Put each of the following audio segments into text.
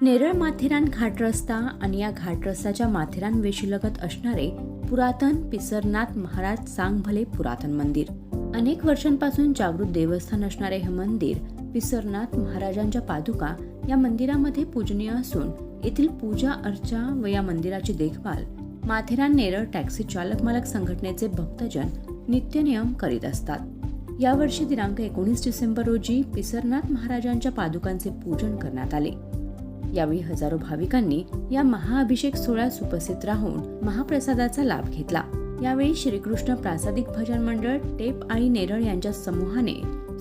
नेरळ माथेरान घाट रस्ता आणि या घाट रस्त्याच्या माथेरान वेशीलगत असणारे पुरातन पिसरनाथ महाराज सांगभले पुरातन मंदिर. अनेक वर्षांपासून जागृत देवस्थान असणारे हे मंदिर पिसरनाथ महाराजांच्या पादुका या मंदिरामध्ये पूजनीय असून येथील पूजा अर्चा व या मंदिराची देखभाल माथेरान नेरळ टॅक्सी चालक मालक संघटनेचे भक्तजन नित्यनियम करीत असतात. यावर्षी दिनांक एकोणीस डिसेंबर रोजी पिसरनाथ महाराजांच्या पादुकांचे पूजन करण्यात आले. यावेळी हजारो भाविकांनी या महाअभिषेक सोहळ्यास उपस्थित राहून महाप्रसादाचा लाभ घेतला. यावेळी श्रीकृष्ण प्रासादिक भजन मंडळ टेप आणि नेरळ यांच्या समूहाने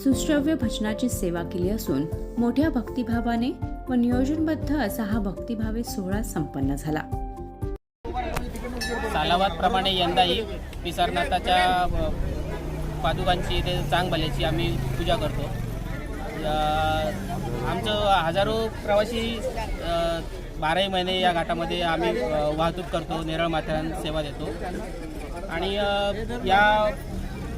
सुश्रव्य भजनाची सेवा केली असून मोठ्या भक्तिभावाने व नियोजनबद्ध असा हा भक्तिभावी सोहळा संपन्न झाला. सालावादप्रमाणे यंदाही पिसारनाथाच्या पादुकांची ते चांगभल्याची आम्ही पूजा करतो. आमचं हजारो प्रवासी बाराही महिने या घाटामध्ये आम्ही वाहतूक करतो नेरळ माथ्यान सेवा देतो. आणि या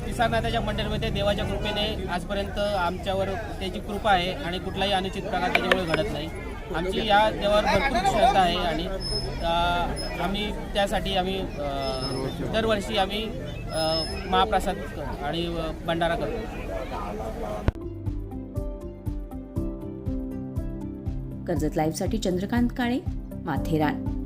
पिसारनाथाच्या मंडळीमध्ये देवाच्या कृपेने आजपर्यंत आमच्यावर त्याची कृपा आहे आणि कुठलाही अनुचित प्रकार त्याच्यामुळे घडत नाही. आमची या देवावर भरपूर श्रद्धा आहे आणि आम्ही त्यासाठी आम्ही दरवर्षी आम्ही महाप्रसाद आणि भंडारा करतो. कर्जत लाईव्हसाठी चंद्रकांत काळे माथेरान.